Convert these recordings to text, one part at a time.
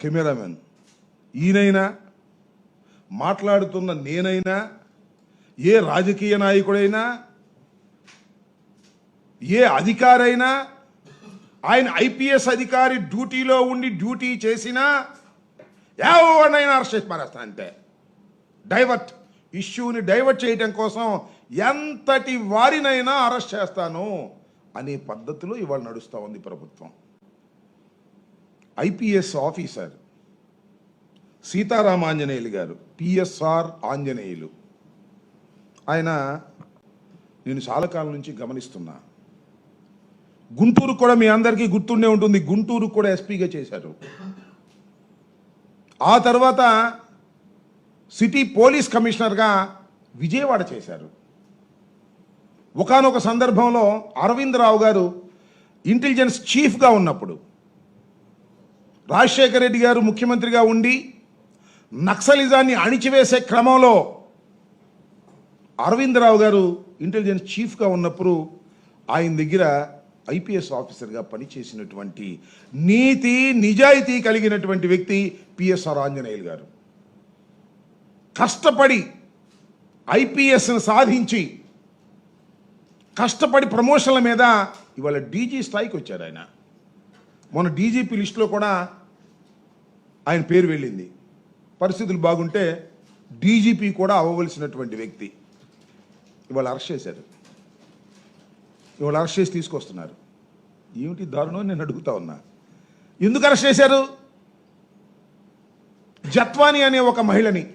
Cameraman. ఈయనైనా మాట్లాడుతున్న నేనైనా ఏ రాజకీయ నాయకుడైనా ఏ అధికారైనా ఆయన ఐపీఎస్ అధికారి డ్యూటీలో ఉండి డ్యూటీ చేసినా ఎవరినైనా అరెస్ట్ చేసి పారేస్తా అంటే. డైవర్ట్ ఇష్యూని డైవర్ట్ చేయటం కోసం ఎంతటి వారినైనా అరెస్ట్ చేస్తాను అనే పద్ధతిలో ఇవాళ నడుస్తూ ఉంది ప్రభుత్వం. ఐపీఎస్ ఆఫీసర్ సీతారామ ఆంజనేయులు గారు పిఎస్ఆర్ ఆంజనేయులు. ఆయన నేను చాలా కాలం నుంచి గమనిస్తున్నా. గుంటూరు కూడా మీ అందరికీ గుర్తుండే ఉంటుంది. గుంటూరు కూడా ఎస్పీగా చేశారు. ఆ తర్వాత సిటీ పోలీస్ కమిషనర్గా విజయవాడ చేశారు. ఒకానొక సందర్భంలో అరవింద్ రావు గారు ఇంటెలిజెన్స్ చీఫ్గా ఉన్నప్పుడు రాజశేఖర రెడ్డి గారు ముఖ్యమంత్రిగా ఉండి నక్సలిజాన్ని అణిచివేసే క్రమంలో అరవిందరావు గారు ఇంటెలిజెన్స్ చీఫ్గా ఉన్నప్పుడు ఆయన దగ్గర ఐపీఎస్ ఆఫీసర్గా పనిచేసినటువంటి నీతి నిజాయితీ కలిగినటువంటి వ్యక్తి పిఎస్ఆర్ ఆంజనేయులు గారు. కష్టపడి ఐపీఎస్ను సాధించి కష్టపడి ప్రమోషన్ల మీద ఇవాళ డీజీ స్థాయికి వచ్చారు ఆయన. మొన్న డీజీపీ లిస్టులో కూడా ఆయన పేరు వెళ్ళింది. పరిస్థితులు బాగుంటే డీజీపీ కూడా అవ్వవలసినటువంటి వ్యక్తి. ఇవాళ అరెస్ట్ చేశారు. ఇవాళ అరెస్ట్ చేసి తీసుకొస్తున్నారు. ఏమిటి దారుణం నేను అడుగుతా ఉన్నా. ఎందుకు అరెస్ట్ చేశారు? జత్వాని అనే ఒక మహిళని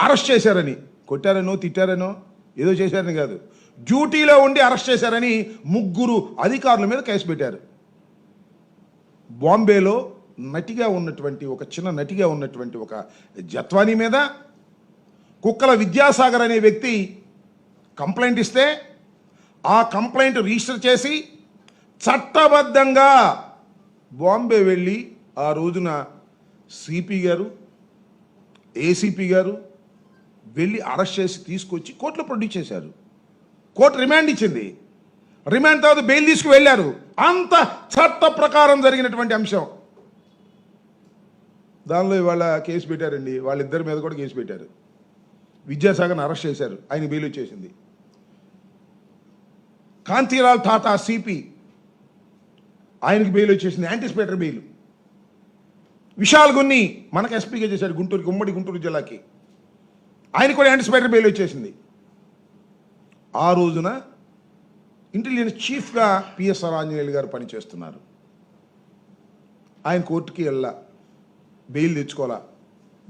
అరెస్ట్ చేశారని. కొట్టారనో తిట్టారనో ఏదో చేశారని కాదు. డ్యూటీలో ఉండి అరెస్ట్ చేశారని ముగ్గురు అధికారుల మీద కేసు పెట్టారు. బాంబేలో నటిగా ఉన్నటువంటి ఒక చిన్న నటిగా ఉన్నటువంటి ఒక జత్వాని మీద కుక్కల విద్యాసాగర్ అనే వ్యక్తి కంప్లైంట్ ఇస్తే ఆ కంప్లైంట్ రిజిస్టర్ చేసి చట్టబద్ధంగా బాంబే వెళ్ళి ఆ రోజున సిపి గారు ఏసీపీ గారు వెళ్ళి అరెస్ట్ చేసి తీసుకొచ్చి కోర్టులో ప్రొడ్యూస్ చేశారు. కోర్టు రిమాండ్ ఇచ్చింది. రిమాండ్ తర్వాత బెయిల్ తీసుకు వెళ్ళారు. అంత చట్ట ప్రకారం జరిగినటువంటి అంశం. దానిలో ఇవాళ కేసు పెట్టారండి. వాళ్ళిద్దరి మీద కూడా కేసు పెట్టారు. విద్యాసాగర్ని అరెస్ట్ చేశారు. ఆయన బెయిల్ వచ్చేసింది. కాంతిలాల్ టాటా సిపి ఆయనకి బెయిల్ వచ్చేసింది. Anticipator bail. విశాల్ గున్ని మనకు ఎస్పీగా చేశాడు గుంటూరుకి ఉమ్మడి గుంటూరు జిల్లాకి. ఆయన కూడా యాంటిసిపేటర్ బెయిల్ వచ్చేసింది. ఆ రోజున ఇంటెలిజెన్స్ చీఫ్గా పిఎస్ఆర్ ఆంజనేయులు గారు పనిచేస్తున్నారు. ఆయన కోర్టుకి వెళ్ళా బెయిల్ తెచ్చుకోవాలా?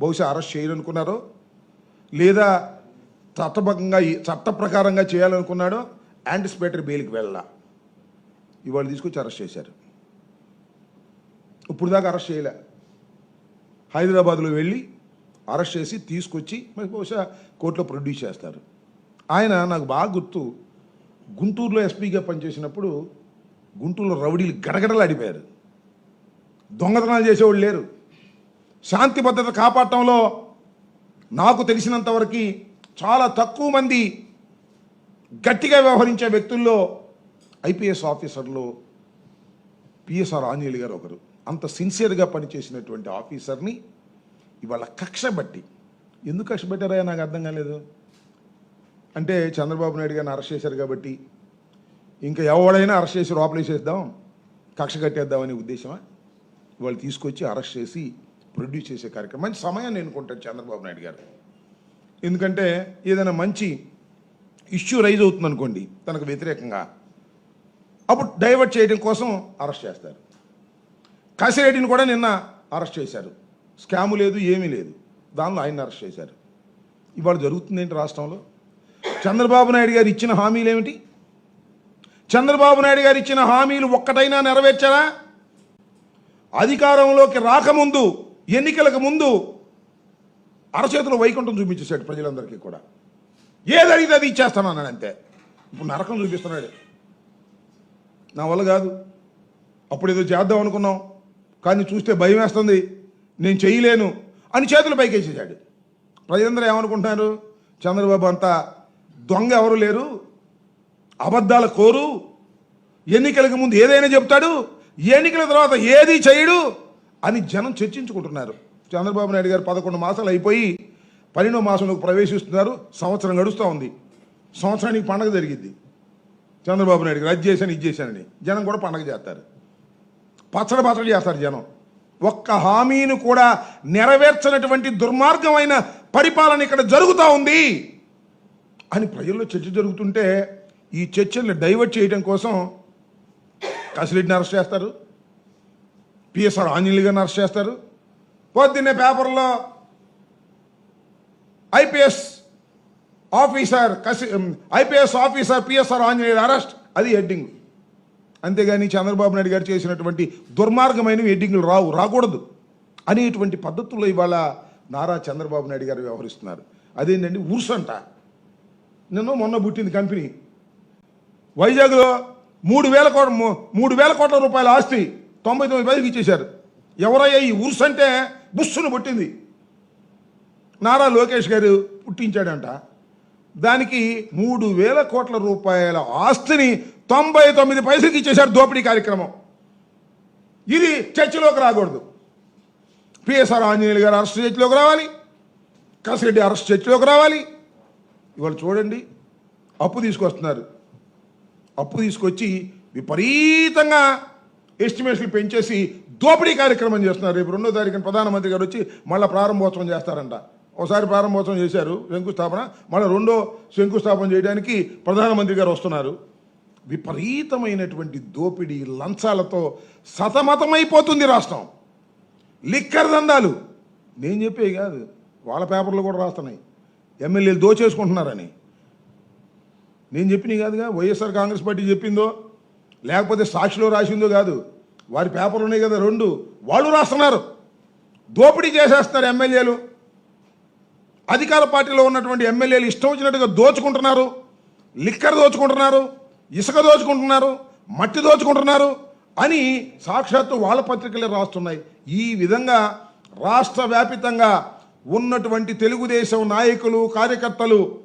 బహుశా అరెస్ట్ చేయాలనుకున్నారో? లేదా చట్టబద్ధంగా చట్ట ప్రకారంగా చేయాలనుకున్నాడో? యాంటిసిపేటరీ బెయిల్కి వెళ్ళా ఇవాళ తీసుకొచ్చి అరెస్ట్ చేశారు. ఇప్పుడు దాకా అరెస్ట్ చేయలే. హైదరాబాద్లో వెళ్ళి అరెస్ట్ చేసి తీసుకొచ్చి మరి బహుశా కోర్టులో ప్రొడ్యూస్ చేస్తారు. ఆయన నాకు బాగా గుర్తు. గుంటూరులో ఎస్పీగా పనిచేసినప్పుడు గుంటూరులో రౌడీలు గడగడలాడిపోయారు. దొంగతనాలు చేసేవాళ్ళు లేరు. శాంతి భద్రత కాపాడటంలో నాకు తెలిసినంతవరకు చాలా తక్కువ మంది గట్టిగా వ్యవహరించే వ్యక్తుల్లో ఐపీఎస్ ఆఫీసర్లు పిఎస్ఆర్ ఆంజనేయులు గారు ఒకరు. అంత సిన్సియర్గా పనిచేసినటువంటి ఆఫీసర్ని ఇవాళ కక్ష బట్టి ఎందుకు కక్ష పెట్టారా నాకు అర్థం కాలేదు. అంటే చంద్రబాబు నాయుడు గారిని అరెస్ట్ చేశారు కాబట్టి ఇంకా ఎవడైనా అరెస్ట్ చేసి లోపలేసేద్దాం కక్ష కట్టేద్దామనే ఉద్దేశమా? ఇవాళ తీసుకొచ్చి అరెస్ట్ చేసి ప్రొడ్యూస్ చేసే కార్యక్రమం. మంచి సమయాన్ని ఎన్నుకుంటాడు చంద్రబాబు నాయుడు గారు. ఎందుకంటే ఏదైనా మంచి ఇష్యూ రైజ్ అవుతుంది అనుకోండి తనకు వ్యతిరేకంగా అప్పుడు డైవర్ట్ చేయడం కోసం అరెస్ట్ చేస్తారు. కాసిరెడ్డిని కూడా నిన్న అరెస్ట్ చేశారు. స్కాము లేదు ఏమీ లేదు. దానిలో ఆయన అరెస్ట్ చేశారు. ఇవాళ జరుగుతుంది ఏంటి రాష్ట్రంలో? చంద్రబాబు నాయుడు గారు ఇచ్చిన హామీలు ఏమిటి? చంద్రబాబు నాయుడు గారు ఇచ్చిన హామీలు ఒక్కటైనా నెరవేర్చారా? అధికారంలోకి రాకముందు ఎన్నికలకు ముందు అరచేతిలో వైకుంఠం చూపించేశాడు ప్రజలందరికీ కూడా. ఏది అడిగితే అది ఇచ్చేస్తానన్నాడు అంతే ఇప్పుడు నరకం చూపిస్తున్నాడు. నా వల్ల కాదు. అప్పుడు ఏదో చేద్దాం అనుకున్నాం. కానీ చూస్తే భయం వేస్తుంది. నేను చేయలేను అని చేతులు పైకేసేసాడు ప్రజలందరూ ఏమనుకుంటున్నారు? చంద్రబాబు అంతా దొంగ ఎవరు లేరు? అబద్ధాల కోరు? ఎన్నికలకు ముందు ఏదైనా చెప్తాడు? ఎన్నికల తర్వాత ఏది చేయడు? అని జనం చర్చించుకుంటున్నారు. చంద్రబాబు నాయుడు గారు పదకొండు మాసాలు అయిపోయి పన్నెండో మాసంలోకి ప్రవేశిస్తున్నారు. సంవత్సరం గడుస్తూ ఉంది. సంవత్సరానికి పండగ జరిగింది. చంద్రబాబు నాయుడు గారు అది చేశాను ఇది చేశానని. జనం కూడా పండగ చేస్తారు. పచ్చడి పచ్చడి చేస్తారు జనం. ఒక్క హామీని కూడా నెరవేర్చనటువంటి దుర్మార్గమైన పరిపాలన ఇక్కడ జరుగుతూ ఉంది అని ప్రజల్లో చర్చ జరుగుతుంటే ఈ చర్చల్ని డైవర్ట్ చేయడం కోసం కసిలిడ్ని అరెస్ట్ చేస్తారు. పిఎస్ఆర్ ఆంజనేయులుగా గారిని అరెస్ట్ చేస్తారు. పొద్దున్నే పేపర్లో ఐపీఎస్ ఆఫీసర్ కసి IPS officer PSR Anjaneyulu arrest అది హెడ్డింగ్. అంతేగాని చంద్రబాబు నాయుడు గారు చేసినటువంటి దుర్మార్గమైన హెడ్డింగ్లు రావు రాకూడదు అనేటువంటి పద్ధతుల్లో ఇవాళ నారా చంద్రబాబు నాయుడు గారు వ్యవహరిస్తున్నారు. అదేంటండి ఉర్సంట నిన్న మొన్న పుట్టింది కంపెనీ. వైజాగ్లో మూడు వేల కోట్ల మూడు వేల కోట్ల రూపాయల ఆస్తి తొంభై తొమ్మిది పైకి ఇచ్చేశారు. ఎవరయ్యా ఈ ఉర్స్ అంటే? బుస్సును పుట్టింది. నారా లోకేష్ గారు పుట్టించాడంట. దానికి మూడు వేల కోట్ల రూపాయల ఆస్తిని తొంభై తొమ్మిది పైసలకి ఇచ్చేశారు దోపిడీ కార్యక్రమం. ఇది చర్చలోకి రాకూడదు. పిఎస్ఆర్ ఆంజనేయులు గారు అరెస్ట్ చర్చలోకి రావాలి. కసిరెడ్డి అరెస్ట్ చర్చలోకి రావాలి. ఇవాళ చూడండి అప్పు తీసుకొస్తున్నారు. అప్పు తీసుకొచ్చి విపరీతంగా ఎస్టిమేషన్లు పెంచేసి దోపిడీ కార్యక్రమం చేస్తున్నారు. రేపు రెండో తారీఖున ప్రధానమంత్రి గారు వచ్చి మళ్ళీ ప్రారంభోత్సవం చేస్తారంట. ఒకసారి ప్రారంభోత్సవం చేశారు శంకుస్థాపన మళ్ళీ రెండో శంకుస్థాపన చేయడానికి ప్రధానమంత్రి గారు వస్తున్నారు. విపరీతమైనటువంటి దోపిడీ లంచాలతో సతమతమైపోతుంది రాష్ట్రం. లిక్కర్ దందాలు. నేను చెప్పే కాదు వాళ్ళ పేపర్లు కూడా రాస్తున్నాయి. ఎమ్మెల్యేలు దోచేసుకుంటున్నారని. నేను చెప్పినవి కాదుగా వైఎస్ఆర్ కాంగ్రెస్ పార్టీ చెప్పిందో లేకపోతే సాక్షిలో రాసిందో కాదు. వారి పేపర్లు ఉన్నాయి కదా రెండు. వాళ్ళు రాస్తున్నారు. దోపిడీ చేసేస్తున్నారు ఎమ్మెల్యేలు. అధికార పార్టీలో ఉన్నటువంటి ఎమ్మెల్యేలు ఇష్టం వచ్చినట్టుగా దోచుకుంటున్నారు. లిక్కర్ దోచుకుంటున్నారు. ఇసుక దోచుకుంటున్నారు. మట్టి దోచుకుంటున్నారు అని సాక్షాత్తు వాళ్ళ పత్రికలే రాస్తున్నాయి. ఈ విధంగా రాష్ట్ర వ్యాపితంగా ఉన్నటువంటి తెలుగుదేశం నాయకులు కార్యకర్తలు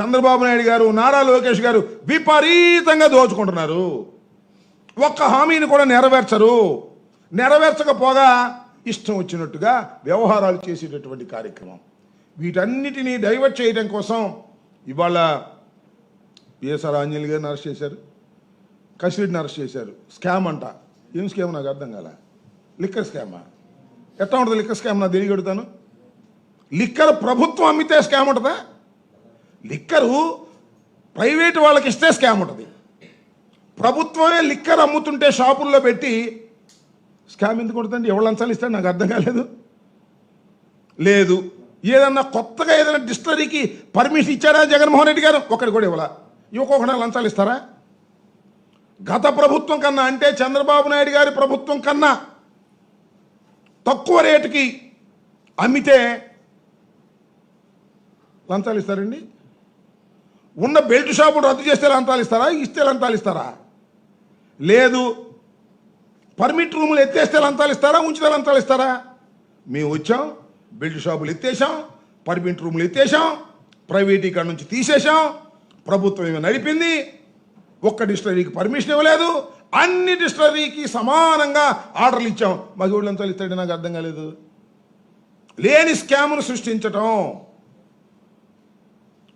చంద్రబాబు నాయుడు గారు నారా లోకేష్ గారు విపరీతంగా దోచుకుంటున్నారు. ఒక్క హామీని కూడా నెరవేర్చరు. నెరవేర్చకపోగా ఇష్టం వచ్చినట్టుగా వ్యవహారాలు చేసేటటువంటి కార్యక్రమం. వీటన్నిటినీ డైవర్ట్ చేయడం కోసం ఇవాళ బిఎస్ఆర్ ఆంజనేయులు గారిని అరెస్ట్ చేశారు. కసిరెడ్డిని అరెస్ట్ చేశారు. స్కామ్ అంట. ఏం స్కామ్ నాకు అర్థం కాల. లిక్కర్ స్కామా? ఎట్లా ఉంటుంది లిక్కర్ స్కామ్? నాకు తెలియగడుగుతాను లిక్కర్ ప్రభుత్వం అమ్మితే స్కామ్ ఉంటుందా? లిక్కరు ప్రైవేట్ వాళ్ళకి ఇస్తే స్కామ్ ఉంటుంది. ప్రభుత్వమే లిక్కర్ అమ్ముతుంటే షాపుల్లో పెట్టి స్కామ్ ఎందుకు ఉంటుందండి? ఎవరు లంచాలు ఇస్తాడు నాకు అర్థం కాలేదు. లేదు. ఏదన్నా కొత్తగా ఏదైనా డిస్టరీకి పర్మిషన్ ఇచ్చారా జగన్మోహన్ రెడ్డి గారు? ఒకటి కూడా ఇవ్వాల. ఇవ్వకోకుండా లంచాలు ఇస్తారా? గత ప్రభుత్వం కన్నా అంటే చంద్రబాబు నాయుడు గారి ప్రభుత్వం కన్నా తక్కువ రేటుకి అమ్మితే లంచాలు ఇస్తారండి? ఉన్న బెల్ట్ షాపులు రద్దు చేస్తే లంతాలు ఇస్తారా? ఇస్తే లంతాలు ఇస్తారా? లేదు పర్మిట్ రూములు ఎత్తేస్తే లంతాలు ఇస్తారా? ఉంచితే లంతాలు ఇస్తారా? మేము వచ్చాం బెల్ట్ షాపులు ఎత్తేసాం పర్మిట్ రూములు ఎత్తేసాం ప్రైవేట్ ఇక్కడ నుంచి తీసేసాం ప్రభుత్వం ఏమి నడిపింది ఒక్క డిస్టరీకి పర్మిషన్ ఇవ్వలేదు అన్ని డిస్టరీకి సమానంగా ఆర్డర్లు ఇచ్చాం. మగవాళ్ళు లంచాలు ఇస్తాడు నాకు అర్థం కాలేదు. లేని స్కామ్ను సృష్టించటం.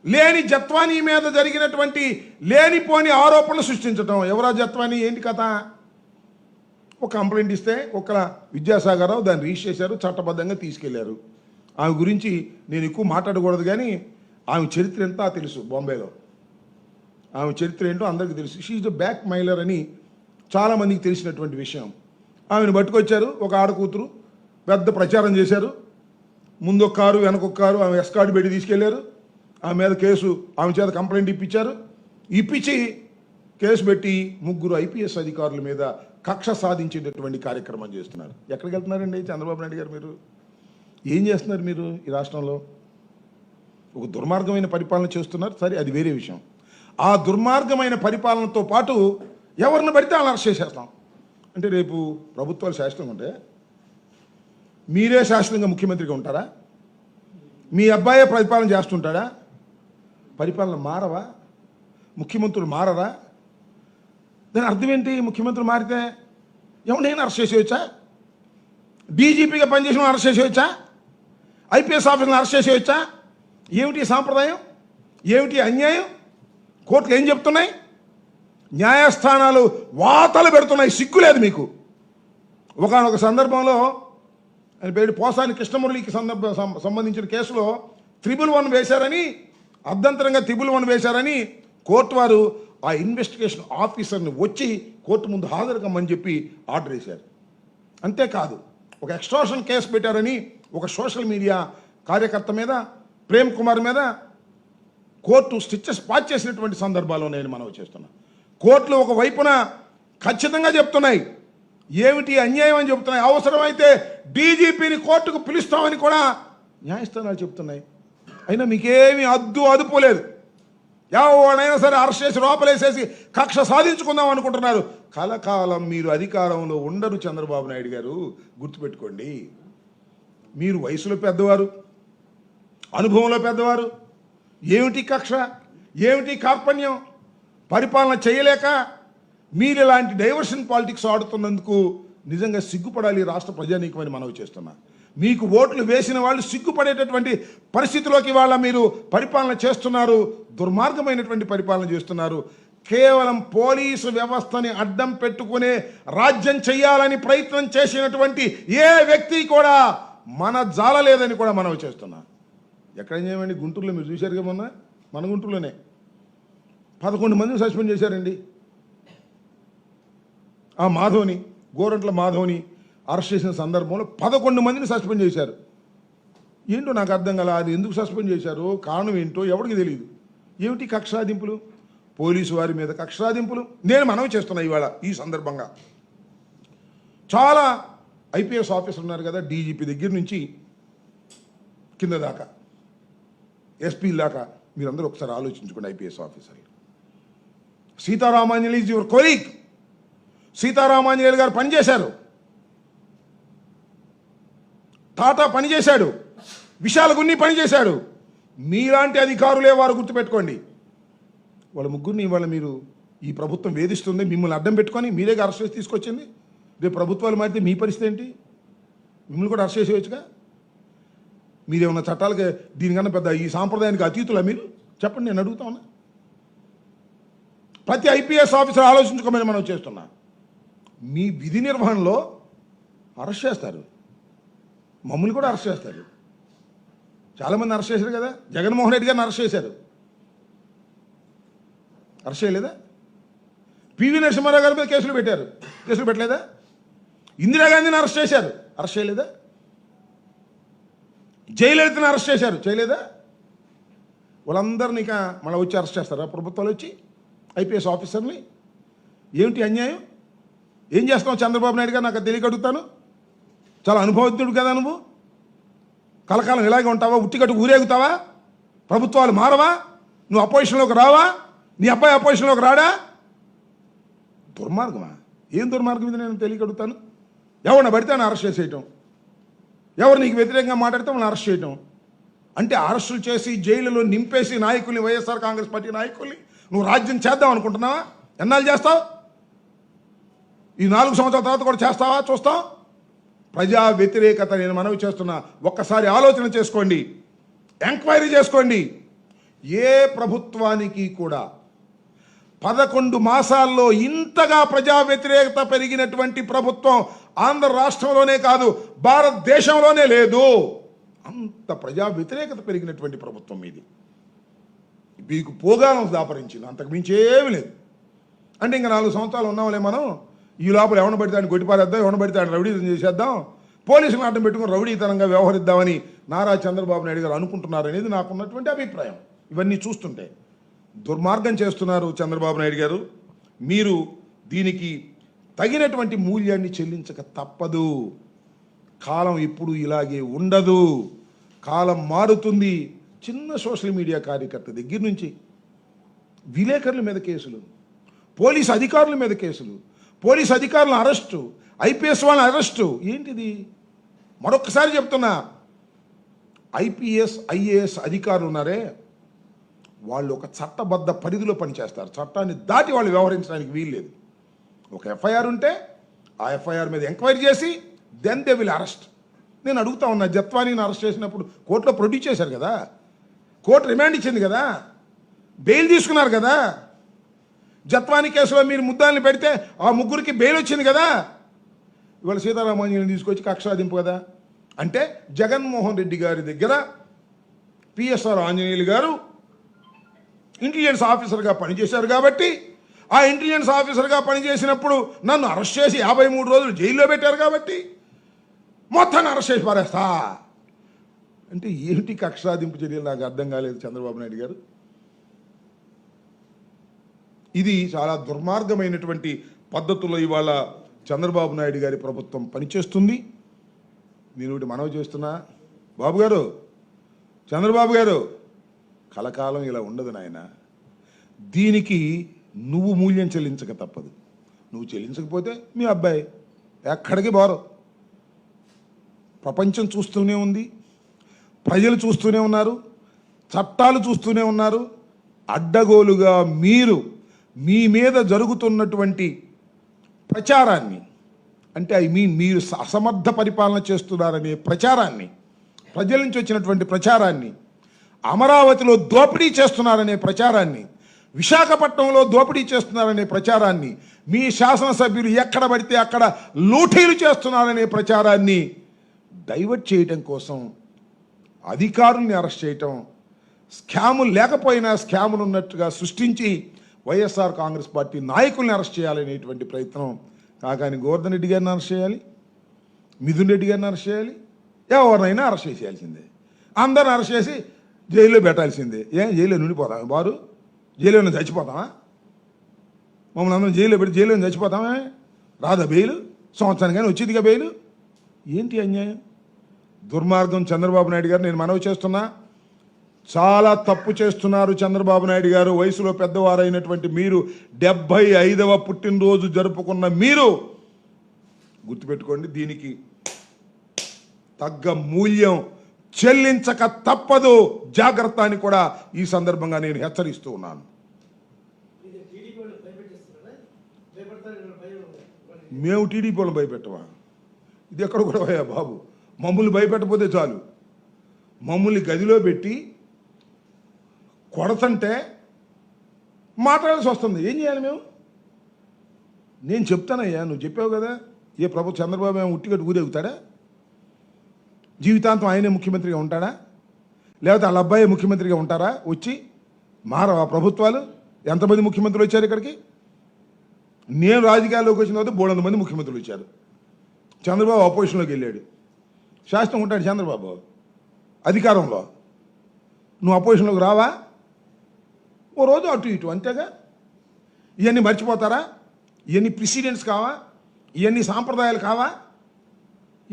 లేని జత్వానీ మీద జరిగినటువంటి లేనిపోని ఆరోపణలు సృష్టించటం. ఎవరా జత్వానీ? ఏంటి కథ? ఒక కంప్లైంట్ ఇస్తే ఒక విద్యాసాగరరావు దాన్ని రీచ్ చేశారు చట్టబద్ధంగా తీసుకెళ్ళారు. ఆమె గురించి నేను ఎక్కువ మాట్లాడకూడదు కానీ ఆమె చరిత్ర ఎంతా తెలుసు బాంబేలో. ఆమె చరిత్ర ఏంటో అందరికీ తెలుసు. షీఈ్ ద బ్యాక్ మైలర్ అని చాలామందికి తెలిసినటువంటి విషయం. ఆమెను పట్టుకొచ్చారు ఒక ఆడకూతురు పెద్ద ప్రచారం చేశారు. ముందొక్కారు వెనకొక్కారు కారు వెనక కారు ఆమె ఎస్కాడ్ పెట్టి తీసుకెళ్ళారు. ఆమె మీద కేసు ఆమె చేత కంప్లైంట్ ఇప్పించారు. ఇప్పించి కేసు పెట్టి ముగ్గురు ఐపీఎస్ అధికారుల మీద కక్ష సాధించేటటువంటి కార్యక్రమం చేస్తున్నారు. ఎక్కడికి వెళ్తున్నారండి చంద్రబాబు నాయుడు గారు మీరు? ఏం చేస్తున్నారు మీరు ఈ రాష్ట్రంలో? ఒక దుర్మార్గమైన పరిపాలన చేస్తున్నారు. సరే అది వేరే విషయం. ఆ దుర్మార్గమైన పరిపాలనతో పాటు ఎవరిని పడితే వాళ్ళని అరెస్ట్ చేసేస్తాం. అంటే రేపు ప్రభుత్వాలు శాశ్వతంగా ఉంటే మీరే శాశ్వతంగా ముఖ్యమంత్రిగా ఉంటారా? మీ అబ్బాయే పరిపాలన చేస్తుంటాడా? పరిపాలన మారవా? ముఖ్యమంత్రులు మారరా? దాని అర్థం ఏంటి ముఖ్యమంత్రులు మారితే ఎవరినైనా అరెస్ట్ చేసేయచ్చా? డీజీపీగా పనిచేసిన అరెస్ట్ చేసేయచ్చా? ఐపీఎస్ ఆఫీసర్ని అరెస్ట్ చేసేయచ్చా? ఏమిటి సాంప్రదాయం? ఏమిటి అన్యాయం? కోర్టులు ఏం చెప్తున్నాయి? న్యాయస్థానాలు వాతలు పెడుతున్నాయి. సిగ్గులేదు మీకు. ఒకనొక సందర్భంలో ఆయన పేరు పోసాని కృష్ణమురళికి సందర్భ సంబంధించిన కేసులో త్రిబుల్ వన్ వేశారని అర్ధంతరంగా త్రిబుల్ వన్ వేశారని కోర్టు వారు ఆ ఇన్వెస్టిగేషన్ ఆఫీసర్ని వచ్చి కోర్టు ముందు హాజరు కమ్మని చెప్పి ఆర్డర్ వేశారు. అంతేకాదు ఒక ఎక్స్ట్రాషన్ కేసు పెట్టారని ఒక సోషల్ మీడియా కార్యకర్త మీద ప్రేమ్ కుమార్ మీద కోర్టు స్టిచ్చెస్ పాచ్ చేసినటువంటి సందర్భాలు నేను మనవి చేస్తున్నా. కోర్టులు ఒక వైపున ఖచ్చితంగా చెప్తున్నాయి ఏమిటి అన్యాయం అని చెప్తున్నాయి అవసరమైతే డీజీపీని కోర్టుకు పిలుస్తామని కూడా న్యాయస్థానాలు చెప్తున్నాయి. అయినా మీకేమీ అద్దు అదుపు లేదు. ఎవడైనా సరే అరెస్ట్ చేసి లోపలేసేసి కక్ష సాధించుకుందాం అనుకుంటున్నారు. కలకాలం మీరు అధికారంలో ఉండరు చంద్రబాబు నాయుడు గారు. గుర్తుపెట్టుకోండి. మీరు వయసులో పెద్దవారు అనుభవంలో పెద్దవారు ఏమిటి కక్ష ఏమిటి కార్పణ్యం పరిపాలన చేయలేక మీరు ఇలాంటి డైవర్షన్ పాలిటిక్స్ ఆడుతున్నందుకు నిజంగా సిగ్గుపడాలి ఈ రాష్ట్ర ప్రజానీకమని మనవి చేస్తున్నా. మీకు ఓట్లు వేసిన వాళ్ళు సిగ్గుపడేటటువంటి పరిస్థితిలోకి వాళ్ళ మీరు పరిపాలన చేస్తున్నారు దుర్మార్గమైనటువంటి పరిపాలన చేస్తున్నారు. కేవలం పోలీసు వ్యవస్థని అడ్డం పెట్టుకునే రాజ్యం చేయాలని ప్రయత్నం చేసినటువంటి ఏ వ్యక్తి కూడా మన జాలలేదని కూడా మనవి చేస్తున్నా. ఎక్కడ చేయమండి గుంటూరులో మీరు చూశారుగా మొన్న? మన గుంటూరులోనే. పదకొండు మందిని సస్పెండ్ చేశారండి. ఆ మాధవ్ని గోరంట్ల మాధవ్ని అరెస్ట్ చేసిన సందర్భంలో పదకొండు మందిని సస్పెండ్ చేశారు. ఏంటో నాకు అర్థం కల అది ఎందుకు సస్పెండ్ చేశారో కారణం ఏంటో ఎవరికి తెలియదు ఏమిటి కక్షాదింపులు? పోలీసు వారి మీద కక్షాదింపులు. నేను మనవి చేస్తున్నా ఇవాళ ఈ సందర్భంగా. చాలా ఐపీఎస్ ఆఫీసర్ ఉన్నారు కదా డీజీపీ దగ్గర నుంచి కింద దాకా. ఎస్పీ దాకా. మీరందరూ ఒకసారి ఆలోచించుకోండి IPS officers. Seetharamanjali is your colleague. Seetharamanjali garu పనిచేశారు. టాటా పనిచేశాడు. విశాల గున్ని పనిచేశాడు. మీలాంటి అధికారులే వారు గుర్తుపెట్టుకోండి. వాళ్ళ ముగ్గురిని ఇవాళ మీరు ఈ ప్రభుత్వం వేధిస్తుంది మిమ్మల్ని అడ్డం పెట్టుకొని మీరే అరెస్ట్ చేసి తీసుకొచ్చింది. రేపు ప్రభుత్వాలు మారితే మీ పరిస్థితి ఏంటి? మిమ్మల్ని కూడా అరెస్ట్ చేసేయచ్చుగా? మీరేమన్నా చట్టాలకి దీనికన్నా పెద్ద ఈ సాంప్రదాయానికి అతీతులా మీరు? చెప్పండి నేను అడుగుతా ఉన్నా. ప్రతి ఐపీఎస్ ఆఫీసర్ ఆలోచించుకోమని మనం చేస్తున్నా. మీ విధి నిర్వహణలో అరెస్ట్ చేస్తారు. మమ్మల్ని కూడా అరెస్ట్ చేస్తారు. చాలామంది అరెస్ట్ చేశారు కదా? జగన్మోహన్ రెడ్డి గారిని అరెస్ట్ చేశారు. అరెస్ట్ చేయలేదా? పివి నరసింహారావు గారి మీద కేసులు పెట్టారు. కేసులు పెట్టలేదా? ఇందిరాగాంధీని అరెస్ట్ చేశారు. అరెస్ట్ చేయలేదా? జయలలితను అరెస్ట్ చేశారు. చేయలేదా? వాళ్ళందరినీ ఇక మళ్ళీ వచ్చి అరెస్ట్ చేస్తారా? ప్రభుత్వాలు వచ్చి ఐపీఎస్ ఆఫీసర్ని? ఏమిటి అన్యాయం? ఏం చేస్తావు చంద్రబాబు నాయుడు గారు? నాకు తెలియక అడుగుతాను. చాలా అనుభవజ్ఞుడు కదా నువ్వు? కలకాలం ఇలాగే ఉంటావా? ఉట్టికట్టు ఊరేగుతావా? ప్రభుత్వాలు మారవా? నువ్వు అపోజిషన్లోకి రావా? నీ అబ్బాయి అపోజిషన్లోకి రాడా? దుర్మార్గమా? ఏం దుర్మార్గం ఇది నేను తెలియగడుగుతాను ఎవరిని పడితే అరెస్ట్ చేసేయటం. ఎవరు నీకు వ్యతిరేకంగా మాట్లాడితే వాళ్ళని అరెస్ట్ చేయటం. అంటే అరెస్టులు చేసి జైలులో నింపేసి నాయకుల్ని వైఎస్ఆర్ కాంగ్రెస్ పార్టీ నాయకుల్ని నువ్వు రాజ్యం చేద్దాం అనుకుంటున్నావా? ఎన్నాళ్ళు చేస్తావు? ఈ నాలుగు సంవత్సరాల తర్వాత కూడా చేస్తావా? చూస్తావు? ప్రజా వ్యతిరేకత నేను మనవి చేస్తున్నా. ఒక్కసారి ఆలోచన చేసుకోండి. ఎంక్వైరీ చేసుకోండి. ఏ ప్రభుత్వానికి కూడా పదకొండు మాసాల్లో ఇంతగా ప్రజా వ్యతిరేకత పెరిగినటువంటి ప్రభుత్వం ఆంధ్ర రాష్ట్రంలోనే కాదు భారతదేశంలోనే లేదు. అంత ప్రజా వ్యతిరేకత పెరిగినటువంటి ప్రభుత్వం ఇది. మీకు పోగాలం దాపరించింది. అంతకు మించి ఏమి లేదు. అంటే ఇంకా నాలుగు సంవత్సరాలు ఉన్నాంలే మనం. ఈ లోపల ఎవరిని పడితే ఆయన కొట్టిపారేద్దాం ఎవరిని పడితే ఆయన రౌడీతనం చేసేద్దాం. పోలీసులు నాటం పెట్టుకుని రౌడీతనంగా వ్యవహరిద్దామని నారా చంద్రబాబు నాయుడు గారు అనుకుంటున్నారు అనేది నాకున్నటువంటి అభిప్రాయం. ఇవన్నీ చూస్తుంటే దుర్మార్గం చేస్తున్నారు చంద్రబాబు నాయుడు గారు. మీరు దీనికి తగినటువంటి మూల్యాన్ని చెల్లించక తప్పదు. కాలం ఇప్పుడు ఇలాగే ఉండదు. కాలం మారుతుంది. చిన్న సోషల్ మీడియా కార్యకర్త దగ్గర నుంచి విలేకరుల మీద కేసులు పోలీస్ అధికారుల మీద కేసులు పోలీస్ అధికారుల అరెస్టు ఐపీఎస్ వాళ్ళ అరెస్టు. ఏంటిది? మరొకసారి చెప్తున్నా. ఐపీఎస్ ఐఏఎస్ అధికారులు ఉన్నారే? వాళ్ళు ఒక చట్టబద్ధ పరిధిలో పనిచేస్తారు. చట్టాన్ని దాటి వాళ్ళు వ్యవహరించడానికి వీల్లేదు. ఒక ఎఫ్ఐఆర్ ఉంటే ఆ ఎఫ్ఐఆర్ మీద ఎంక్వైరీ చేసి దెన్ దే విల్ అరెస్ట్ నేను అడుగుతా ఉన్నా జత్వానీని అరెస్ట్ చేసినప్పుడు కోర్టులో ప్రొడ్యూస్ చేశారు కదా? కోర్టు రిమాండ్ ఇచ్చింది కదా? బెయిల్ తీసుకున్నారు కదా? జత్వాని కేసులో మీరు ముద్దాన్ని పెడితే ఆ ముగ్గురికి బెయిల్ వచ్చింది కదా? ఇవాళ సీతారామాంజలిని తీసుకొచ్చి కక్షాదింపు కదా? అంటే జగన్మోహన్ రెడ్డి గారి దగ్గర పిఎస్ఆర్ ఆంజనేయులు గారు ఇంటెలిజెన్స్ ఆఫీసర్గా పనిచేశారు కాబట్టి ఆ ఇంటెలిజెన్స్ ఆఫీసర్గా పనిచేసినప్పుడు నన్ను అరెస్ట్ చేసి యాభై మూడు రోజులు జైల్లో పెట్టారు కాబట్టి మొత్తాన్ని అరెస్ట్ చేసి పారేస్తా. అంటే ఏమిటి కక్షాదింపు చర్యలు? నాకు అర్థం కాలేదు చంద్రబాబు నాయుడు గారు. ఇది చాలా దుర్మార్గమైనటువంటి పద్ధతుల్లో ఇవాళ చంద్రబాబు నాయుడు గారి ప్రభుత్వం పనిచేస్తుంది. నేను ఒకటి మనవి చేస్తున్నా. బాబు గారు చంద్రబాబు గారు కలకాలం ఇలా ఉండదు నాయన. దీనికి నువ్వు మూల్యం చెల్లించక తప్పదు. నువ్వు చెల్లించకపోతే మీ అబ్బాయి ఎక్కడికి బారో? ప్రపంచం చూస్తూనే ఉంది. ప్రజలు చూస్తూనే ఉన్నారు. చట్టాలు చూస్తూనే ఉన్నారు. అడ్డగోలుగా మీరు మీ మీద జరుగుతున్నటువంటి ప్రచారాన్ని అంటే ఐ మీన్ మీరు అసమర్థ పరిపాలన చేస్తున్నారనే ప్రచారాన్ని ప్రజల నుంచి వచ్చినటువంటి ప్రచారాన్ని అమరావతిలో దోపిడీ చేస్తున్నారనే ప్రచారాన్ని విశాఖపట్నంలో దోపిడీ చేస్తున్నారనే ప్రచారాన్ని మీ శాసనసభ్యులు ఎక్కడ పడితే అక్కడ లూఠీలు చేస్తున్నారనే ప్రచారాన్ని డైవర్ట్ చేయటం కోసం అధికారుల్ని అరెస్ట్ చేయటం స్కాములు లేకపోయినా స్కాములు ఉన్నట్టుగా సృష్టించి వైఎస్ఆర్ కాంగ్రెస్ పార్టీ నాయకుల్ని అరెస్ట్ చేయాలనేటువంటి ప్రయత్నం కాకాని గోవర్ధన్ రెడ్డి గారిని అరెస్ట్ చేయాలి మిథున్ రెడ్డి గారిని అరెస్ట్ చేయాలి ఎవరినైనా అరెస్ట్ చేసేయాల్సిందే. అందరిని అరెస్ట్ చేసి జైల్లో పెట్టాల్సిందే. ఏం జైల్లో నుండిపోతాం వారు జైల్లో చచ్చిపోతామా మమ్మల్ని అందరం జైల్లో పెట్టి జైల్లో చచ్చిపోతామే రాదా బెయిలు? సంవత్సరానికి కానీ వచ్చిందిగా బెయిలు? ఏంటి అన్యాయం? దుర్మార్గం చంద్రబాబు నాయుడు గారు నేను మనవి చేస్తున్నా. చాలా తప్పు చేస్తున్నారు చంద్రబాబు నాయుడు గారు. వయసులో పెద్దవారైనటువంటి మీరు డెబ్బై ఐదవ పుట్టినరోజు జరుపుకున్న మీరు గుర్తుపెట్టుకోండి దీనికి తగ్గ మూల్యం చెల్లించక తప్పదు. జాగ్రత్త అని కూడా ఈ సందర్భంగా నేను హెచ్చరిస్తూ ఉన్నాను. మేము టీడీపీ వాళ్ళని భయపెట్టమా ఇది ఎక్కడ కూడా బాబు? మమ్మల్ని భయపెట్టకపోతే చాలు. మమ్మల్ని గదిలో పెట్టి కొడతంటే మాట్లాడాల్సి వస్తుంది. ఏం చేయాలి మేము? నేను చెప్తానయ్యా నువ్వు చెప్పావు కదా ఏ ప్రభు చంద్రబాబు ఏమో ఉట్టిగట్టు ఊరేగుతాడా? జీవితాంతం ఆయనే ముఖ్యమంత్రిగా ఉంటాడా? లేకపోతే వాళ్ళ అబ్బాయి ముఖ్యమంత్రిగా ఉంటారా? వచ్చి మారవా ప్రభుత్వాలు? ఎంతమంది ముఖ్యమంత్రులు వచ్చారు ఇక్కడికి? నేను రాజకీయాల్లోకి వచ్చిన తర్వాత బోడంత మంది ముఖ్యమంత్రులు వచ్చారు. చంద్రబాబు అపోజిషన్లోకి వెళ్ళాడు. శాస్త్రం ఉంటాడు చంద్రబాబు. అధికారంలో. నువ్వు అపోజిషన్లోకి రావా? ఓ రోజు అటు ఇటు అంతేగా. ఇవన్నీ మర్చిపోతారా? ఇవన్నీ ప్రెసిడెంట్స్ కావా? ఇవన్నీ సాంప్రదాయాలు కావా?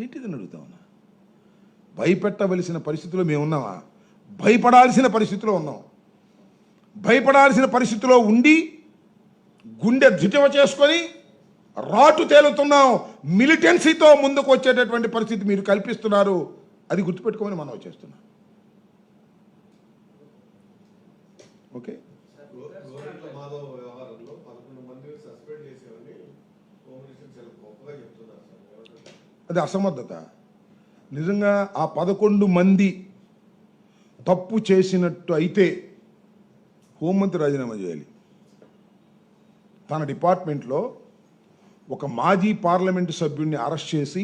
ఏంటిదని అడుగుతా భయపెట్టవలసిన పరిస్థితిలో మేము ఉన్నామా? భయపడాల్సిన పరిస్థితిలో ఉన్నాం. భయపడాల్సిన పరిస్థితిలో ఉండి గుండె ధృటివ చేసుకొని రాటు తేలుతున్నాం. మిలిటెన్సీతో ముందుకు వచ్చేటటువంటి పరిస్థితి మీరు కల్పిస్తున్నారు. అది గుర్తుపెట్టుకోమని మనం చేస్తున్నాం. ఓకే గోరంట్ల మాధవ్ వ్యవహారంలో పదకొండు మందిని సస్పెండ్ చేసేవని హోమ్ మినిస్టర్ చాలా గొప్పగా చెప్తున్నారు సార్ ఏమంటారు? అది అసమర్థత. నిజంగా ఆ పదకొండు మంది తప్పు చేసినట్టు అయితే హోంమంత్రి రాజీనామా చేయాలి. తన డిపార్ట్మెంట్లో ఒక మాజీ పార్లమెంటు సభ్యుడిని అరెస్ట్ చేసి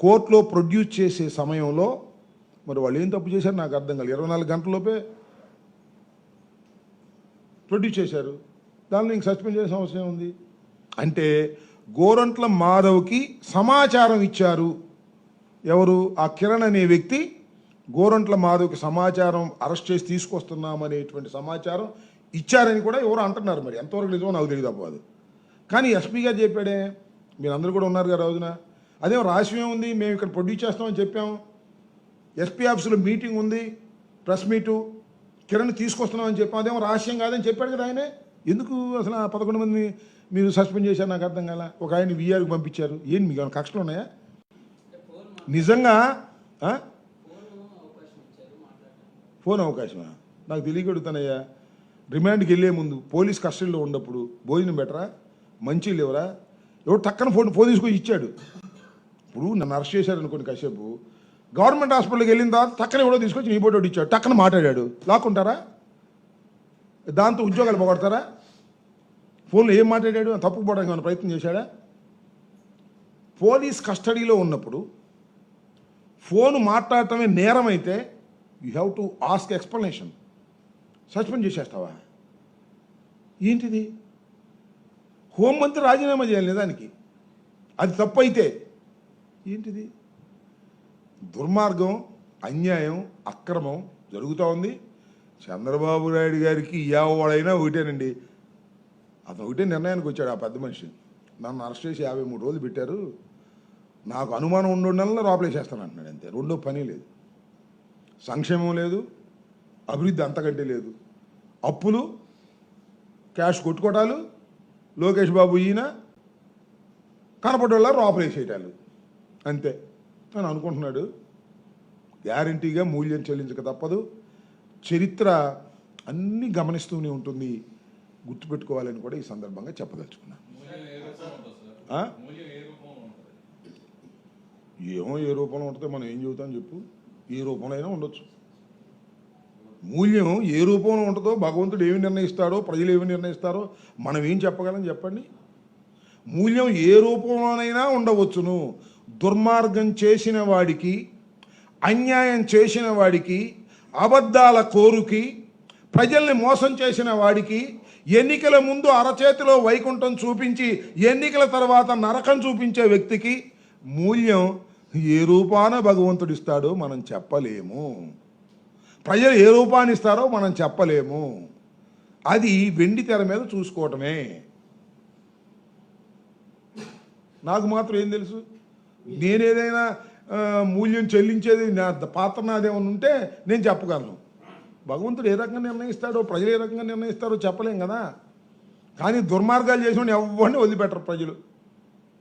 కోర్టులో ప్రొడ్యూస్ చేసే సమయంలో మరి వాళ్ళు ఏం తప్పు చేశారు నాకు అర్థం కాలేదు. ఇరవై నాలుగు గంటలలోపే ప్రొడ్యూస్ చేశారు. దానిలో ఇంక సస్పెండ్ చేసే అవసరం ఉంది అంటే గోరంట్ల మాధవ్కి సమాచారం ఇచ్చారు. ఎవరు? ఆ కిరణ్ అనే వ్యక్తి గోరంట్ల మాధవ్కి సమాచారం అరెస్ట్ చేసి తీసుకొస్తున్నామనేటువంటి సమాచారం ఇచ్చారని కూడా ఎవరు అంటున్నారు మరి. ఎంతవరకు నిజమో నాకు తెలియదు అవ్వదు కానీ ఎస్పీ గారు చెప్పాడే మీరు అందరూ కూడా ఉన్నారు కదా రోజున. అదేం రహస్యం ఉంది? మేము ఇక్కడ ప్రొడ్యూస్ చేస్తామని చెప్పాము ఎస్పీ ఆఫీసులో మీటింగ్ ఉంది ప్రెస్ మీటు కిరణ్ తీసుకొస్తున్నామని చెప్పాం. అదేమో రహస్యం కాదని చెప్పాడు కదా ఆయనే. ఎందుకు అసలు ఆ పదకొండు మంది మీరు సస్పెండ్ చేశారు నాకు అర్థం కాల? ఒక ఆయన విఆర్కి పంపించారు. ఏంటి మీకు ఏమైనా కక్షలు ఉన్నాయా? నిజంగా ఫోన్ అవకాశమా? నాకు తెలియగడుగుతానయ్యా రిమాండ్కి వెళ్ళే ముందు పోలీస్ కస్టడీలో ఉన్నప్పుడు భోజనం బెటరా మంచి లేవరా ఎవరు? టక్కన ఫోన్ ఫోన్ తీసుకొని ఇచ్చాడు. ఇప్పుడు నన్ను అరెస్ట్ చేశారు అనుకోండి కాసేపు. గవర్నమెంట్ హాస్పిటల్కి వెళ్ళిన తర్వాత టక్కన ఎవడో తీసుకొచ్చి నీ ఫోటో ఇచ్చాడు. టక్కన మాట్లాడాడు. లాక్కుంటారా? దాంతో ఉద్యోగాలు పోగొడతారా? ఫోన్లో ఏం మాట్లాడాడు? తప్పుకుపోవడానికి ఏమైనా ప్రయత్నం చేశాడా? పోలీస్ కస్టడీలో ఉన్నప్పుడు ఫోన్ మాట్లాడటమే నేరం అయితే you have to ask explanation suspend చేసేస్తావా? ఏంటిది? హోంమంత్రి రాజీనామా చేయాలి దానికి అది తప్పు అయితే ఏంటిది? దుర్మార్గం అన్యాయం అక్రమం జరుగుతూ ఉంది. చంద్రబాబు నాయుడు గారికి ఎవడైనా ఒకటేనండి. అతను ఒకటే నిర్ణయానికి వచ్చాడు ఆ పెద్ద మనిషి. నన్ను అరెస్ట్ చేసి యాభై మూడు రోజులు పెట్టారు. నాకు అనుమానం ఉండుండల్లా లోపలేసేస్తాను అంటున్నాడు అంతే. రెండో పని లేదు. సంక్షేమం లేదు. అభివృద్ధి అంతకంటే లేదు. అప్పులు క్యాష్ కొట్టుకోవటాలు లోకేష్ బాబు ఈయన కనపడేలా లోపలేసేయటాలు అంతే. అని అనుకుంటున్నాడు. గ్యారంటీగా మూల్యం చెల్లించక తప్పదు. చరిత్ర అన్నీ గమనిస్తూనే ఉంటుంది. గుర్తుపెట్టుకోవాలని కూడా ఈ సందర్భంగా చెప్పదలుచుకున్నాను. ఏ రూపంలో ఉంటుంది ఏమో ఏ రూపంలో ఉంటుందో మనం ఏం చెబుతాం చెప్పు. ఏ రూపంలో అయినా ఉండొచ్చు. మూల్యం ఏ రూపంలో ఉంటుందో భగవంతుడు ఏమి నిర్ణయిస్తాడో ప్రజలు ఏమి నిర్ణయిస్తారో మనం ఏం చెప్పగలం చెప్పండి? మూల్యం ఏ రూపంలోనైనా ఉండవచ్చును. దుర్మార్గం చేసిన వాడికి అన్యాయం చేసిన వాడికి అబద్ధాల కోరుకి ప్రజల్ని మోసం చేసిన వాడికి ఎన్నికల ముందు అరచేతిలో వైకుంఠం చూపించి ఎన్నికల తర్వాత నరకం చూపించే వ్యక్తికి మూల్యం ఏ రూపాన భగవంతుడు ఇస్తాడో మనం చెప్పలేము. ప్రజలు ఏ రూపాన్ని ఇస్తారో మనం చెప్పలేము. అది వెండి తెర మీద చూసుకోవటమే. నాకు మాత్రం ఏం తెలుసు? నేనేదైనా మూల్యం చెల్లించేది నా పాత్ర నాదేమన్నా ఉంటే నేను చెప్పగలను. భగవంతుడు ఏ రకంగా నిర్ణయిస్తాడో ప్రజలు ఏ రకంగా నిర్ణయిస్తారో చెప్పలేం కదా. కానీ దుర్మార్గాలు చేసిన ఎవరిని వదిలిపెట్టరు ప్రజలు.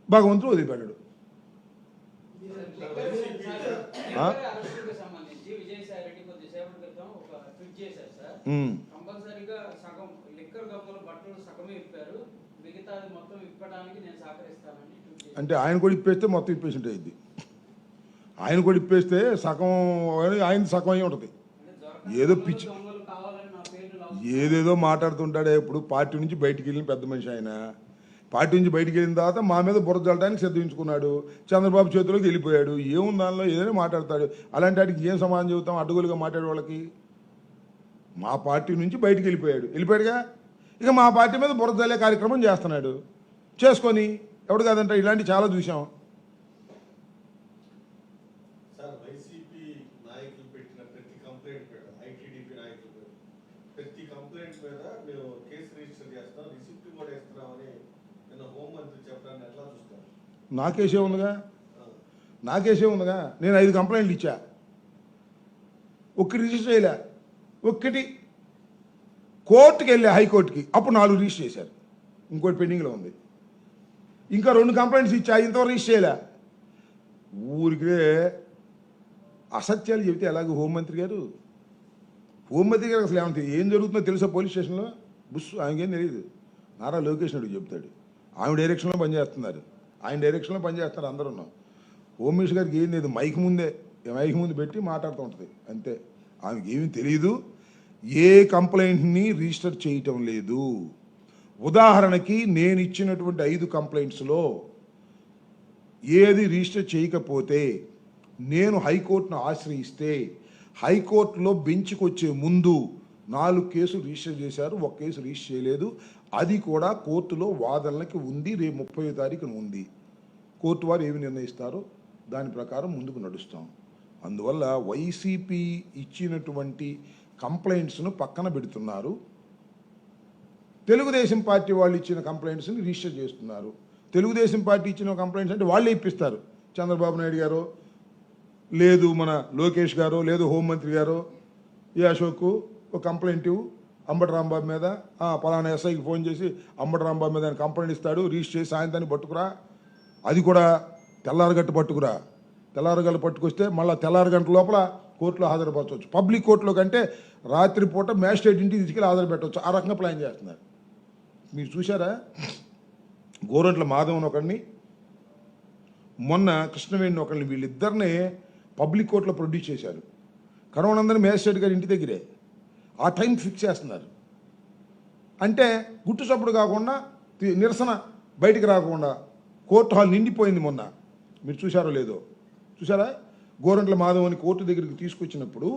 భగవంతుడు వదిలిపెట్టడు. ఆ? అరెస్టుకు సంబంధించి విజయసాయి రెడ్డి కొద్దిసేపటి క్రితం ఒక ట్వీట్ చేశారు సార్ ఉమ్. కంపల్సరీగా సగం లిక్కర్ గమ్ముల బట్టలు సగమే ఇప్పారు. మిగతాది మొత్తం ఇప్పడానికి నేను సహకరిస్తానని ట్వీట్ చేశారు. అంటే ఆయన కూడా ఇప్పేస్తే మొత్తం ఇప్పేసి ఉంటుంది ఆయన కూడా ఇప్పేస్తే సగం ఆయన సగం అయి ఉంటుంది. ఏదో పిచ్చి- ఏదేదో మాట్లాడుతుంటాడే. ఇప్పుడు పార్టీ నుంచి బయటికి వెళ్ళిన పెద్ద మనిషి ఆయన. పార్టీ నుంచి బయటికి వెళ్ళిన తర్వాత మా మీద బుర్ర చల్లడానికి సిద్ధించుకున్నాడు చంద్రబాబు చేతిలోకి వెళ్ళిపోయాడు. ఏముంది దానిలో? ఏదైనా మాట్లాడతాడు. అలాంటి వాటికి ఏం సమాధానం చెబుతాం? అడ్డుగోలుగా మాట్లాడే వాళ్ళకి. మా పార్టీ నుంచి బయటికి వెళ్ళిపోయాడు. వెళ్ళిపోయాడుగా? ఇక మా పార్టీ మీద బురద కార్యక్రమం చేస్తున్నాడు. చేసుకొని ఎవడు కాదంట? ఇలాంటి చాలా చూసాం సార్ వైసీపీ నాయకులు పెట్టిన ప్రతి కంప్లైంట్ మీద ఐటీడీపీ నాయకులు మీద ప్రతి కంప్లైంట్ మీద మేము కేసు రిజిస్టర్ చేస్తాం రిసిప్ట్ కూడా ఇస్తున్నామని నిన్న హోంమంత్రి చెప్పడాన్ని ఎట్లా చూస్తారు నాకేసే ఉందిగా? నాకేసే ఉందిగా? నేను ఐదు కంప్లైంట్లు ఇచ్చా. ఒక్కటి రిజిస్టర్ చేయలే. ఒక్కటి కోర్టుకి వెళ్ళా హైకోర్టుకి. అప్పుడు నాలుగు రిజిస్టర్ చేశారు. ఇంకోటి పెండింగ్లో ఉంది. ఇంకా రెండు కంప్లైంట్స్ ఇచ్చా ఇంతవరకు రిజిస్టర్ చేయలే. ఊరికే అసత్యాలు చెబితే ఎలాగో హోంమంత్రి గారు? హోంమంత్రి గారు అసలు ఏమంటే ఏం జరుగుతుందో తెలుసా పోలీస్ స్టేషన్లో? బుస్ ఆయనకేం తెలియదు నారా లోకేష్ నాయుడు చెప్తాడు. ఆమె డైరెక్షన్లో పనిచేస్తున్నారు. ఆయన డైరెక్షన్లో పనిచేస్తున్నారు అందరూ హోమ్ మినిస్టర్ గారికి ఏం లేదు మైక్ ముందే మైక్ ముందు పెట్టి మాట్లాడుతూ ఉంటుంది అంతే. ఆమెకి ఏమీ తెలియదు ఏ కంప్లైంట్ని రిజిస్టర్ చేయటం లేదు. ఉదాహరణకి నేను ఇచ్చినటువంటి ఐదు కంప్లైంట్స్లో ఏది రిజిస్టర్ చేయకపోతే నేను హైకోర్టును ఆశ్రయిస్తే హైకోర్టులో బెంచ్కి వచ్చే ముందు నాలుగు కేసులు రిజిస్టర్ చేశారు ఒక కేసు రిజిస్టర్ చేయలేదు అది కూడా కోర్టులో వాదనలకి ఉంది రేపు ముప్పై తారీఖున ఉంది. కోర్టు వారు ఏమి నిర్ణయిస్తారో? దాని ప్రకారం ముందుకు నడుస్తాం. అందువల్ల వైసీపీ ఇచ్చినటువంటి కంప్లైంట్స్ను పక్కన పెడుతున్నారు. తెలుగుదేశం పార్టీ వాళ్ళు ఇచ్చిన కంప్లైంట్స్ని రిజిస్టర్ చేస్తున్నారు. తెలుగుదేశం పార్టీ ఇచ్చిన కంప్లైంట్స్ అంటే వాళ్ళే ఇప్పిస్తారు. చంద్రబాబు నాయుడు గారు లేదు మన లోకేష్ గారు లేదు హోంమంత్రి గారు ఈ అశోక్ ఒక కంప్లైంట్ అంబటి రాంబాబు మీద పలానా ఎస్ఐకి ఫోన్ చేసి అంబటి రాంబాబు మీద ఆయన కంప్లైంట్ ఇస్తాడు రిజిస్టర్ చేసి సాయంత్రాన్ని పట్టుకురా. అది కూడా తెల్లారగట్టు పట్టుకురా. తెల్లారగట్టు పట్టుకొస్తే మళ్ళీ తెల్లారి గంట లోపల కోర్టులో హాజరుపరచవచ్చు. పబ్లిక్ కోర్టులో కంటే రాత్రిపూట మ్యాజిస్ట్రేట్ ఇంటికి తీసుకెళ్ళి హాజరు పెట్టవచ్చు. ఆ రకంగా ప్లాన్ చేస్తున్నారు. మీరు చూసారా గోరంట్ల మాధవన్ ఒకరిని మొన్న కృష్ణవేణి ఒకరిని వీళ్ళిద్దరిని పబ్లిక్ కోర్టులో ప్రొడ్యూస్ చేశారు. కరోనందన్ మేజిస్ట్రేట్ గారి ఇంటి దగ్గరే. ఆ టైం ఫిక్స్ చేస్తున్నారు. అంటే గుట్టు చప్పుడు కాకుండా నిరసన బయటికి రాకుండా కోర్టు హాల్ నిండిపోయింది మొన్న. మీరు చూశారో లేదో. చూసారా గోరంట్ల మాధవని కోర్టు దగ్గరికి తీసుకొచ్చినప్పుడు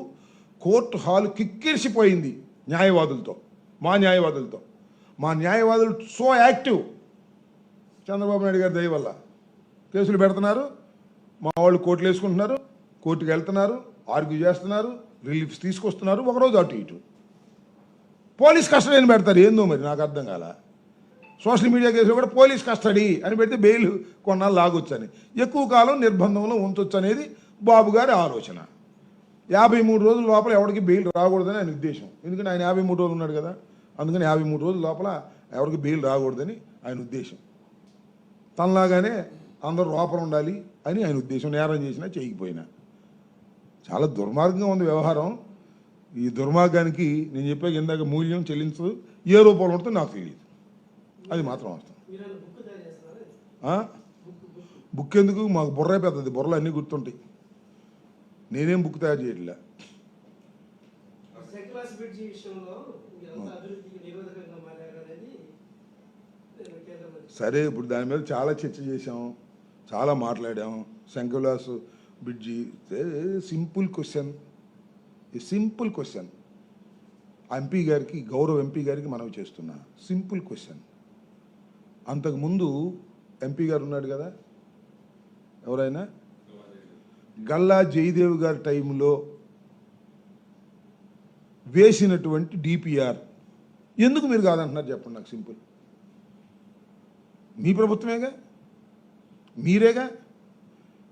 కోర్టు హాల్ కిక్కిరిసిపోయింది న్యాయవాదులతో మా న్యాయవాదులతో. మా న్యాయవాదులు సో యాక్టివ్. చంద్రబాబు నాయుడు గారి దయ వల్ల. కేసులు పెడుతున్నారు మా వాళ్ళు కోర్టులు వేసుకుంటున్నారు కోర్టుకు వెళ్తున్నారు ఆర్గ్యూ చేస్తున్నారు రిలీఫ్స్ తీసుకొస్తున్నారు ఒకరోజు అటు ఇటు. పోలీస్ కస్టడీ అని పెడతారు. ఏందో మరి? నాకు అర్థం కాల? సోషల్ మీడియా కేసులో కూడా పోలీస్ కస్టడీ అని పెడితే బెయిల్ కొన్నాళ్ళు లాగొచ్చని. ఎక్కువ కాలం నిర్బంధంలో ఉంచొచ్చు అనేది బాబు గారి ఆలోచన. యాభై మూడు రోజుల లోపల ఎవరికి బెయిల్ రాకూడదని ఆయన ఉద్దేశం. ఎందుకంటే ఆయన యాభై మూడు రోజులు ఉన్నాడు కదా. అందుకని యాభై మూడు రోజుల లోపల ఎవరికి బెయిల్ రాకూడదని ఆయన ఉద్దేశం. తనలాగానే అందరూ లోపల ఉండాలి అని ఆయన ఉద్దేశం నేరం చేసినా చేయకపోయినా. చాలా దుర్మార్గంగా ఉంది వ్యవహారం. ఈ దుర్మార్గానికి నేను చెప్పాక ఇందాక మూల్యం చెల్లించదు ఏ రూపంలో ఉంటుందో నాకు తెలియదు. అది మాత్రం ఏమైనా బుక్ ఎందుకు? మాకు బుర్రే పెద్దది బుర్రలు అన్నీ గుర్తుంటాయి. నేనేం బుక్ తయారు చేయట్లే. సరే ఇప్పుడు దాని మీద చాలా చర్చ చేసాం చాలా మాట్లాడాం. శంకులాస్ బ్రిడ్జి సింపుల్ క్వశ్చన్. ఈ సింపుల్ క్వశ్చన్ ఎంపీ గారికి గౌరవ ఎంపీ గారికి మనవి చేస్తున్నా. సింపుల్ క్వశ్చన్ అంతకుముందు ఎంపీ గారు ఉన్నాడు కదా? ఎవరైనా? గల్లా జయదేవ్ గారి టైంలో వేసినటువంటి డిపిఆర్ ఎందుకు మీరు కాదంటున్నారు చెప్పండి నాకు సింపుల్. మీ ప్రభుత్వమేగా? మీరేగా?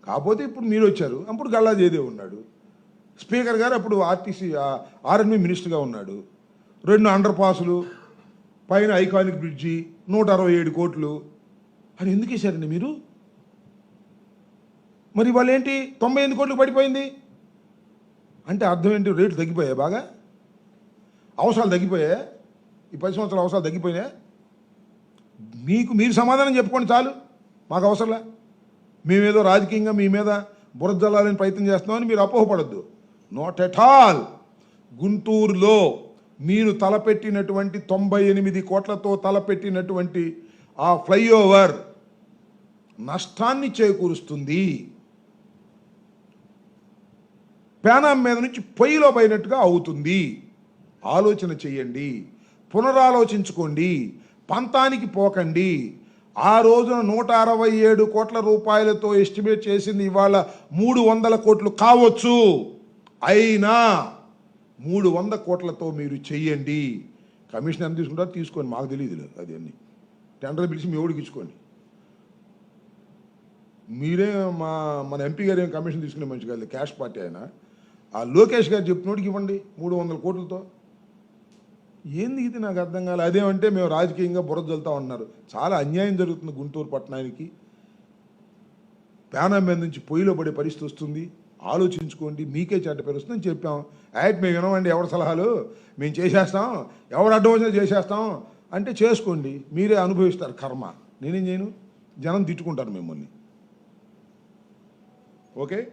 కాకపోతే ఇప్పుడు మీరు వచ్చారు అప్పుడు గల్లా జయదేవ్ ఉన్నాడు. స్పీకర్ గారు అప్పుడు ఆర్టీసీ ఆర్ఎన్బి మినిస్టర్గా ఉన్నాడు. రెండు అండర్ పాసులు పైన ఐకానిక్ బ్రిడ్జి నూట అరవై ఏడు కోట్లు. అని ఎందుకు వేశారండి మీరు? మరి వాళ్ళు ఏంటి? తొంభై ఎనిమిది కోట్లు పడిపోయింది. అంటే అర్థం ఏంటి? రేట్లు తగ్గిపోయాయి బాగా? అవసరాలు తగ్గిపోయాయి? ఈ పది సంవత్సరాల అవసరాలు తగ్గిపోయినాయి? మీకు మీరు సమాధానం చెప్పుకోండి చాలు. మాకు అవసరంలే. మేమేదో రాజకీయంగా మీ మీద బురద జల్లాలని ప్రయత్నం చేస్తున్నామని మీరు అపోహపడద్దు. నాట్ ఎట్ ఆల్ గుంటూరులో మీరు తలపెట్టినటువంటి తొంభై ఎనిమిది కోట్లతో తలపెట్టినటువంటి ఆ ఫ్లైఓవర్ నష్టాన్ని చేకూరుస్తుంది. పేనాం మీద నుంచి పొయ్యిలో పోయినట్టుగా అవుతుంది. ఆలోచన చేయండి. పునరాలోచించుకోండి. పంతానికి పోకండి. ఆ రోజున నూట అరవై ఏడు కోట్ల రూపాయలతో ఎస్టిమేట్ చేసింది ఇవాళ మూడు వందల కోట్లు కావచ్చు. అయినా మూడు వంద కోట్లతో మీరు చెయ్యండి. కమిషన్ ఎంత తీసుకుంటారో తీసుకోండి. మాకు తెలియదు అది అన్ని టెండర్ పిలిచి మీ ఓడికి ఇచ్చుకోండి. మీరే మా మన ఎంపీ గారు ఏం కమిషన్ తీసుకునే మంచి కాదు. క్యాష్ పార్టీ ఆయన. ఆ లోకేష్ గారు చెప్పినోడికి ఇవ్వండి మూడు వందల కోట్లతో. ఏంది ఇది నాకు అర్థం కాలే. అదేమంటే మేము రాజకీయంగా బురద జల్తా ఉన్నారు చాలా అన్యాయం జరుగుతుంది గుంటూరు పట్టణానికి. ప్రాణం మీద నుంచి పొయ్యిలో పడే పరిస్థితి వస్తుంది. ఆలోచించుకోండి మీకే చెడ్డ పేరు వస్తుందని చెప్పాం. యాట్ మేము వినమండి ఎవరి సలహాలు? మేము చేసేస్తాం. ఎవరు అడ్డం వచ్చినా చేసేస్తాం. అంటే చేసుకోండి మీరే అనుభవిస్తారు కర్మ. నేనేం చేయను? జనం తిట్టుకుంటారు మిమ్మల్ని. ఓకే?